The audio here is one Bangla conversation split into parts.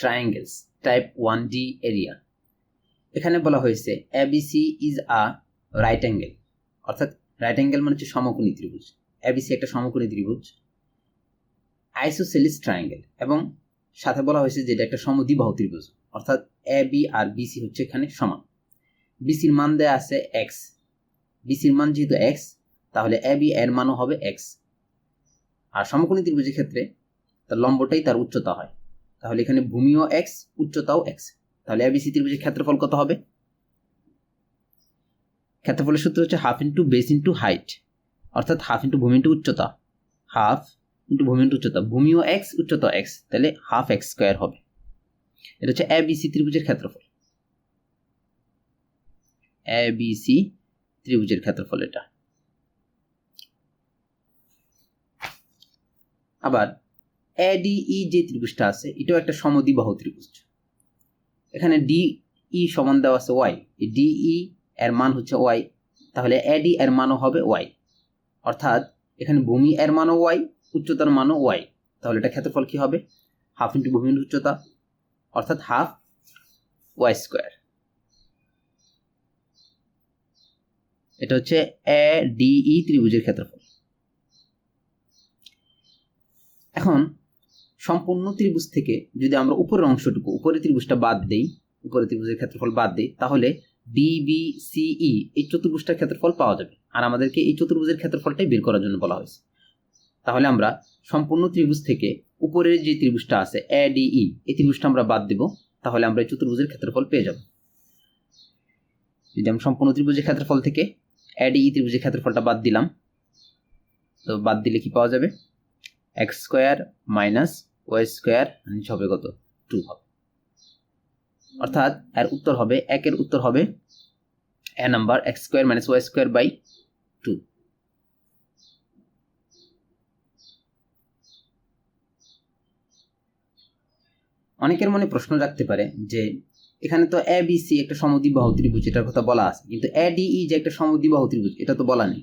Triangles type one D area এখানে বলা হয়েছে ABC is a right angle অর্থাৎ রাইট অ্যাঙ্গেল মানে হচ্ছে সমকোণী ত্রিভুজ। এবিসি একটা সমকোণী ত্রিভুজ। আইসোসেলিস ট্রায়াঙ্গেল এবং সাথে বলা হয়েছে যে এটা একটা সমদ্বিবাহু ত্রিভুজ। অর্থাৎ এ বি আর বিসি হচ্ছে এখানে সমান। বিসির মান দেয়া আছে এক্স বিসির মান যেহেতু এক্স তাহলে এ বি এর মানও হবে এক্স আর সমকোণী ত্রিভুজের ক্ষেত্রে তার লম্বটাই তার উচ্চতা হয়। তাহলে এখানে ভূমিও এক্স উচ্চতাও এক্স তাহলে এবিসি ত্রিভুজের ক্ষেত্রফল কত হবে? ক্ষেত্রফলের সূত্র হচ্ছে half into base into height অর্থাৎ হাফ ইন্টু ভূমি ইন্টু উচ্চতা। হাফ ইন্টু ভূমি ইন্টু উচ্চতা। ভূমিও এক্স উচ্চতা এক্স তাহলে হাফ এক্স স্কোয়ার হবে। এটা হচ্ছে এবিসি ত্রিভুজের ক্ষেত্রফল। এবিসি ত্রিভুজের ক্ষেত্রফল এটা। আবার এডিই যে ত্রিভুজটা আছে, এটাও একটা সমদ্বিবাহু ত্রিভুজ। এখানে ডিই সমান দেওয়া আছে ওয়াই ডিই এর মান হচ্ছে ওয়াই তাহলে এডি এর মানও হবে ওয়াই অর্থাৎ এখানে ভূমি এর মানও ওয়াই উচ্চতার মানও ওয়াই তাহলে এটা ক্ষেত্রফল কি হবে? হাফ ইন্টু ভূমির উচ্চতা, অর্থাৎ হাফ ওয়াই স্কোয়ার। এটা হচ্ছে এ ডিই ত্রিভুজের ক্ষেত্রফল। এখন সম্পূর্ণ ত্রিভুজ থেকে যদি আমরা উপরের অংশটুকু, উপরের ত্রিভুজটা বাদ দেই উপরে ত্রিভুজের ক্ষেত্রফল বাদ দিই, তাহলে ডিবিসিই এই চতুর্ভুজটার ক্ষেত্রফল পাওয়া যাবে। আর আমাদেরকে এই চতুর্ভুজের ক্ষেত্রফলটাই বের করার জন্য বলা হয়েছে। তাহলে আমরা সম্পূর্ণ ত্রিভুজ থেকে উপরের যে ত্রিভুজটা আছে এ ডিই এই ত্রিভুজটা আমরা বাদ দেব, তাহলে আমরা এই চতুর্ভুজের ক্ষেত্রফল পেয়ে যাব। যদি আমরা সম্পূর্ণ ত্রিভুজের ক্ষেত্রফল থেকে এ ডিই ত্রিভুজের ক্ষেত্রফলটা বাদ দিলাম, তো বাদ দিলে কি পাওয়া যাবে? X square minus y square নিচে হবে কত? টু হবে। অর্থাৎ এর উত্তর হবে, একের উত্তর হবে এ number x square minus y square by two অনেকের মনে প্রশ্ন রাখতে পারে যে এখানে তো এ বি সি একটা সমদ্বিবাহু ত্রিভুজ, এটার কথা বলা আছে। কিন্তু এ ডিই যে একটা সমদ্বিবাহু ত্রিভুজ, এটা তো বলা নেই।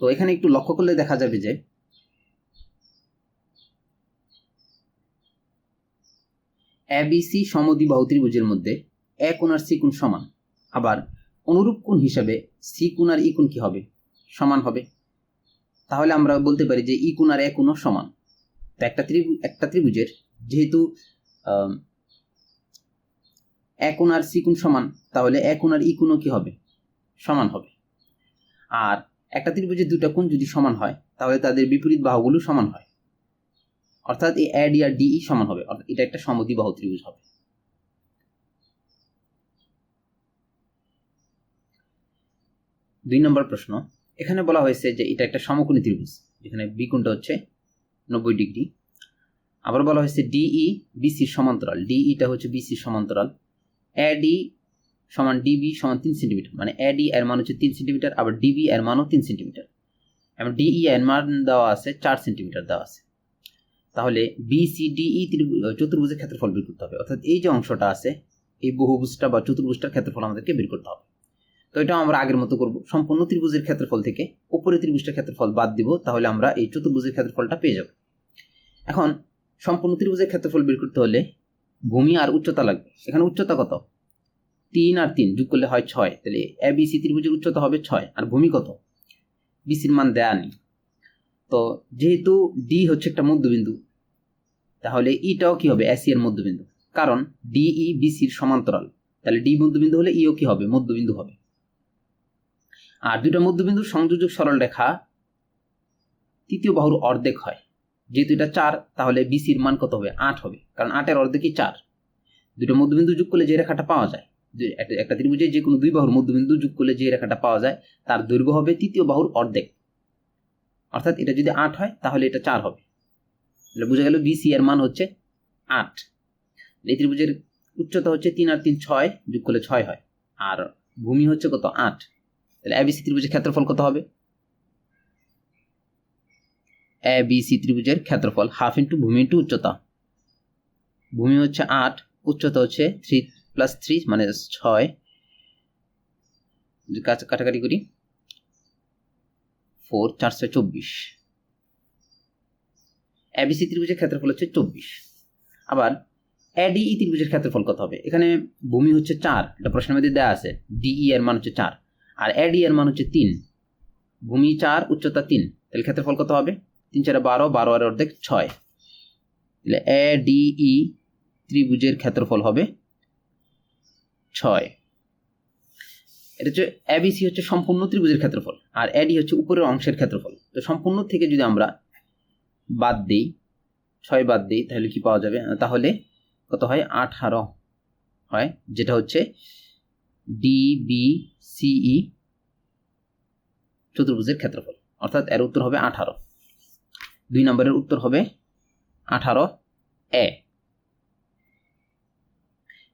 তো এখানে একটু লক্ষ্য করলে দেখা যাবে যে এবিসি সমদ্বিবাহু ত্রিভুজের মধ্যে এ কোণ আর সি সমান। আবার অনুরূপ কোণ হিসাবে সি আর ই কোণ কি হবে? সমান হবে। তাহলে আমরা বলতে পারি যে ই কোণ আর এ কোণও সমান। তো একটা ত্রিভুজ একটা ত্রিভুজের যেহেতু এ কোণ আর সি সমান, তাহলে এ কোণ আর ই কোণও কি হবে? সমান হবে। আর একটা ত্রিভুজের দুটা কোণ যদি সমান হয়, তাহলে তাদের বিপরীত বাহুগুলো সমান হয়। অর্থাৎ এই অ্যাডি আর ডিই সমান হবে, অর্থাৎ এটা একটা সমদ্বিবাহু ত্রিভুজ হবে। দুই নম্বর প্রশ্ন, এখানে বলা হয়েছে যে এটা একটা সমকোণী ত্রিভুজ, এখানে বি কোণটা হচ্ছে নব্বই ডিগ্রি। আবার বলা হয়েছে ডিই বিসির সমান্তরাল ডিইটা হচ্ছে বিসির সমান্তরাল এডি সমান ডিবি সমান তিন সেন্টিমিটার মানে এডি এর মান হচ্ছে তিন সেন্টিমিটার আবার ডিবি এর মানও তিন সেন্টিমিটার এবং ডিই এর মান দেওয়া আছে চার সেন্টিমিটার দেওয়া আছে। তাহলে বি সি ডি ই চতুর্ভুজের ক্ষেত্রফল বের করতে হবে। অর্থাৎ এই যে অংশটা আছে, এই বহুভুজটা বা চতুর্ভুজটার ক্ষেত্রফল আমাদেরকে বের করতে হবে। তো এটা আমরা আগের মতো করব। সম্পূর্ণ ত্রিভুজের ক্ষেত্রফল থেকে উপরে ত্রিভুজটার ক্ষেত্রফল বাদ দিব, তাহলে আমরা এই চতুর্ভুজের ক্ষেত্রফলটা পেয়ে যাব। এখন সম্পূর্ণ ত্রিভুজের ক্ষেত্রফল বের করতে হলে ভূমি আর উচ্চতা লাগবে। এখানে উচ্চতা কত? তিন আর তিন যোগ করলে হয় ছয়। তাহলে এ বি সি ত্রিভুজের উচ্চতা হবে ছয়। আর ভূমি কত? বিসির মান দেয়া নেই। তো যেহেতু ডি হচ্ছে একটা মধ্যবিন্দু তাহলে ইটাও কি হবে? এসি এর মধ্যবিন্দু। কারণ ডিই বিসির সমান্তরাল। তাহলে ডি মধ্যবিন্দু হলে ইও কি হবে? মধ্যবিন্দু হবে। আর দুটো মধ্যবিন্দুর সংযোজক সরল রেখা তৃতীয় বাহুর অর্ধেক হয়। যেহেতু এটা চার, তাহলে বিসির মান কত হবে? আট হবে। কারণ আটের অর্ধেকই চার। দুটো মধ্যবিন্দু যোগ করলে যে রেখাটা পাওয়া যায় একটা ত্রিভুজে যে কোনো দুই বাহুর মধ্যবিন্দু যোগ করলে যে রেখাটা পাওয়া যায়, তার দৈর্ঘ্য হবে তৃতীয় বাহুর অর্ধেক। অর্থাৎ এটা যদি আট হয়, তাহলে এটা চার হবে। তাহলে বোঝা গেল বিসি এর মান হচ্ছে আট। এই ত্রিভুজের উচ্চতা হচ্ছে তিন আর তিন ছয় যোগ করলে ছয় হয়। আর ভূমি হচ্ছে কত? আট। তাহলে এবিসি ত্রিভুজের ক্ষেত্রফল কত হবে? এ বি সি ত্রিভুজের ক্ষেত্রফল হাফ ইন্টু ভূমি ইন্টু উচ্চতা। ভূমি হচ্ছে আট, উচ্চতা হচ্ছে থ্রি প্লাস থ্রি মানে ছয়। কাটাকাটি করি। ফোর চারশো চব্বিশ। এবিসি ত্রিভুজের ক্ষেত্রফল হচ্ছে চব্বিশ। আবার এডিই ত্রিভুজের ক্ষেত্রফল কত হবে? এখানে ভূমি হচ্ছে চার, এটা প্রশ্নের মধ্যে দেওয়া আছে। ডিই এর মান হচ্ছে চার, আর এডি এর মান হচ্ছে তিন। ভূমি চার, উচ্চতা তিন, তাহলে ক্ষেত্রফল কত হবে? তিন চারে বারো বারো আর অর্ধেক ছয়। তাহলে এ ডিই ত্রিভুজের ক্ষেত্রফল হবে ছয়। এটা হচ্ছে এবিসি হচ্ছে সম্পূর্ণ ত্রিভুজের ক্ষেত্রফল, আর এডি হচ্ছে উপরের অংশের ক্ষেত্রফল। তো সম্পূর্ণ থেকে যদি আমরা বাদ দিই, ছয় বাদ দিই, তাহলে কি পাওয়া যাবে? তাহলে কত হয়? আঠারো হয়, যেটা হচ্ছে ডি বি সিই চতুর্ভুজের ক্ষেত্রফল। অর্থাৎ এর উত্তর হবে আঠারো। দুই নম্বরের উত্তর হবে আঠারো এ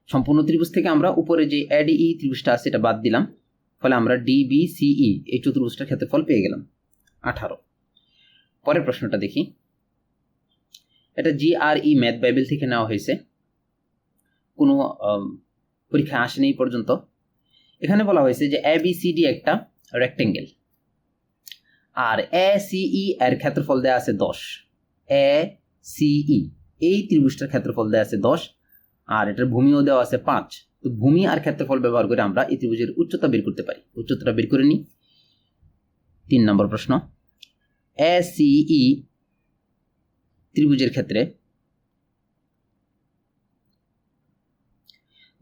সম্পূর্ণ ত্রিভুজ থেকে আমরা উপরে যে এডিই ত্রিভুজটা আছে, এটা বাদ দিলাম। ফলে আমরা ডিবিসিই এই চতুর্ভুজটার ক্ষেত্রফল পেয়ে গেলাম আঠারো। পরের প্রশ্নটা দেখি। এটা জিআরই ম্যাথ বাইবেল থেকে নেওয়া হয়েছে। কোনো পরীক্ষায় আসেনি পর্যন্ত। এখানে বলা হয়েছে যে এ বি একটা রেক্টেঙ্গেল আর এ সিই এর ক্ষেত্রফল দেওয়া আছে দশ। এ সিই এই ত্রিভুজটার ক্ষেত্রফল দেওয়া আছে দশ। আর এটার ভূমিও দেওয়া আছে পাঁচ। তো ভূমি আর ক্ষেত্রফল ব্যবহার করে আমরা এই ত্রিভুজের উচ্চতা বের করতে পারি। উচ্চতা বের করে নিই তিন নম্বর প্রশ্ন। এ সিই ত্রিভুজের ক্ষেত্রে।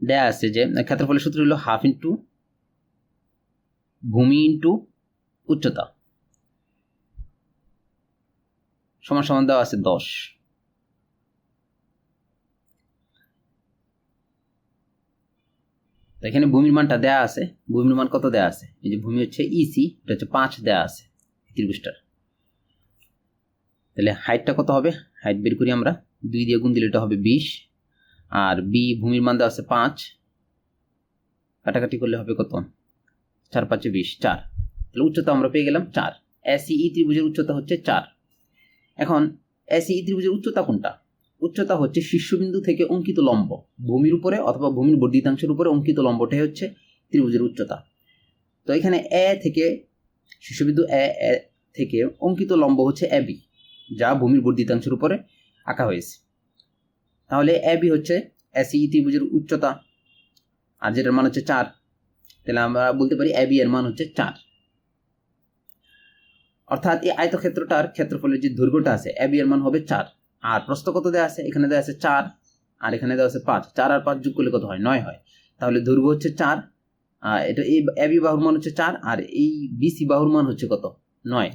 দেয়া আছে যে, ক্ষেত্রফলের সূত্র হলো হাফ ইন্টু ভূমি ইন্টু উচ্চতা। সমান সমান দেওয়া আছে দশ। এখানে ভূমির মানটা দেয়া আছে। ভূমির মান কত দেয়া আছে? এই যে ভূমি হচ্ছে ইসি এটা হচ্ছে পাঁচ দেয়া আছে ত্রিভুজটার। তাহলে হাইটটা কত হবে? হাইট বের করি আমরা। দুই দিয়ে গুণ দিলে এটা হবে বিশ। আর বি ভূমির মান দেওয়া আছে পাঁচ। কাটাকাটি করলে হবে কত? চার পাঁচে বিশ, চার। তাহলে উচ্চতা আমরা পেয়ে গেলাম চার। এসিই ত্রিভুজের উচ্চতা হচ্ছে চার। এখন এসিই ত্রিভুজের উচ্চতা কোনটা? উচ্চতা হচ্ছে শীর্ষবিন্দু থেকে অঙ্কিত লম্ব। ভূমির উপরে অথবা ভূমির বর্ধিতাংশের উপরে অঙ্কিত লম্বটাই হচ্ছে ত্রিভুজের উচ্চতা। তো এখানে এ থেকে শীর্ষবিন্দু এ থেকে অঙ্কিত লম্ব হচ্ছে এ বি যা ভূমির বর্ধিতাংশের উপরে আঁকা হয়েছে। তাহলে এ বি হচ্ছে এসিই ত্রিভুজের উচ্চতা, আর যেটার মান হচ্ছে চার। তাহলে আমরা বলতে পারি এ বি এর মান হচ্ছে চার। অর্থাৎ এই আয়তক্ষেত্রটার ক্ষেত্রফলের যে দৈর্ঘ্যটা আছে, এ বি এর মান হবে চার। আর প্রস্থ কত দেওয়া আছে? এখানে দেওয়া আছে চার, আর এখানে দেওয়া আছে পাঁচ। চার আর পাঁচ যোগ করলে কত হয়? নয় হয়। তাহলে দৈর্ঘ্য হচ্ছে চার এটা এই এবি বাহুর মান হচ্ছে চার, আর এই বিসি বাহুর মান হচ্ছে কত? নয়।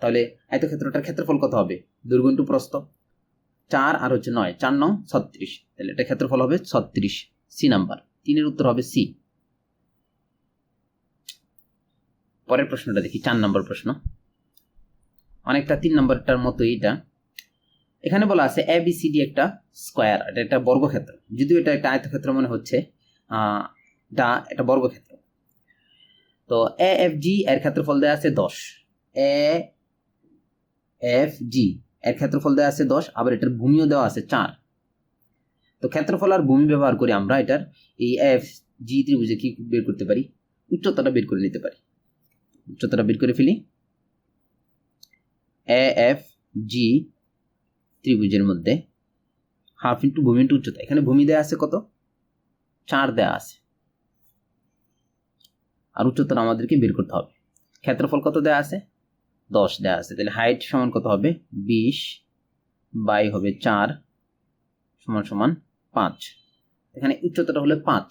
তাহলে আয়তক্ষেত্রটার ক্ষেত্রফল কত হবে? ইন্টু প্রস্থ। চার আর হচ্ছে নয়, চার নং ছত্রিশ। তাহলে এটা ক্ষেত্রফল হবে ছত্রিশ, সি নাম্বার। তিনের উত্তর হবে সি। পরের প্রশ্নটা দেখি, চার নম্বর প্রশ্ন। অনেকটা তিন নম্বরটার মতো এইটা। এখানে বলা আছে এ বি সি ডি একটা স্কোয়ার এটা একটা বর্গক্ষেত্র। যদিও এটা একটা আয়তক্ষেত্র মনে হচ্ছে এটা একটা বর্গক্ষেত্র। তো এ এফ জি এর ক্ষেত্রফল দেওয়া আছে দশ। এ এফ জি এর ক্ষেত্রফল দেওয়া আছে দশ, আবার এটার ভূমিও দেওয়া আছে চার। তো ক্ষেত্রফল আর ভূমি ব্যবহার করে আমরা এটার এই এফ জি ত্রিভুজে কি বের করতে পারি? উচ্চতাটা বের করে নিতে পারি। উচ্চতাটা বের করে ফেলি। এ এফ জি ত্রিভুজের মধ্যে হাফ ইন্টু ভূমি ইন্টু উচ্চতা। এখানে ভূমি দেওয়া আছে কত? চার দেওয়া আছে। আর উচ্চতা আমাদেরকে বের করতে হবে। ক্ষেত্রফল কত দেওয়া আছে? দশ দেওয়া আছে। তাহলে হাইট সমান কত হবে? বিশ বাই হবে চার সমান সমান পাঁচ। এখানে উচ্চতাটা হলো পাঁচ।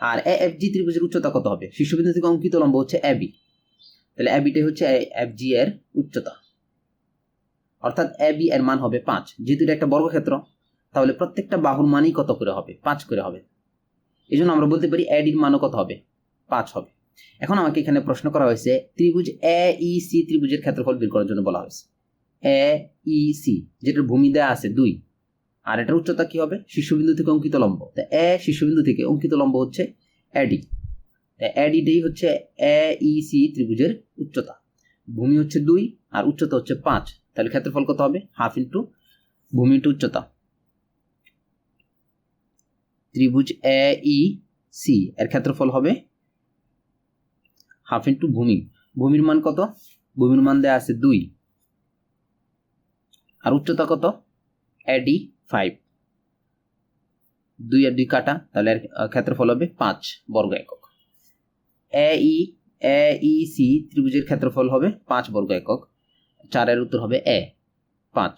আর এ এফ জি ত্রিভুজের উচ্চতা কত হবে? শীর্ষবিন্দু থেকে অঙ্কিত লম্ব হচ্ছে এবি তাহলে অ্যাবিটাই হচ্ছে এফ জি এর উচ্চতা। অর্থাৎ এ বি এর মান হবে পাঁচ। যেহেতু এটা একটা বর্গক্ষেত্র, তাহলে প্রত্যেকটা বাহুর মানই কত করে হবে? পাঁচ করে হবে। এই জন্য আমরা বলতে পারি এডির মানও কত হবে? পাঁচ হবে। এখন আমাকে এখানে প্রশ্ন করা হয়েছে, ত্রিভুজ এ ই সি ত্রিভুজের ক্ষেত্রফল বের করার জন্য বলা হয়েছে। এ ই সি যেটার ভূমি দেওয়া আছে দুই। আর এটার উচ্চতা কি হবে? শীর্ষবিন্দু থেকে অঙ্কিত লম্ব। তা এ শীর্ষবিন্দু থেকে অঙ্কিত লম্ব হচ্ছে এডি এডিটাই হচ্ছে এ ই সি ত্রিভুজের উচ্চতা। ভূমি হচ্ছে দুই আর উচ্চতা হচ্ছে পাঁচ। তাহলে ক্ষেত্রফল কত হবে? হাফ ইন্টু ভূমি ইন্টু উচ্চতা। ত্রিভুজ এ ই সি এর ক্ষেত্রফল হবে হাফ ইন্টু ভূমি। ভূমির মান কত? ভূমির মান দেওয়া আছে দুই। আর উচ্চতা কত? এডি ফাইভ দুই আর দুই কাটা, তাহলে ক্ষেত্রফল হবে পাঁচ বর্গ একক। এ ই এ ই সি ত্রিভুজের ক্ষেত্রফল হবে পাঁচ বর্গ একক। চারের উত্তর হবে এ পাঁচ।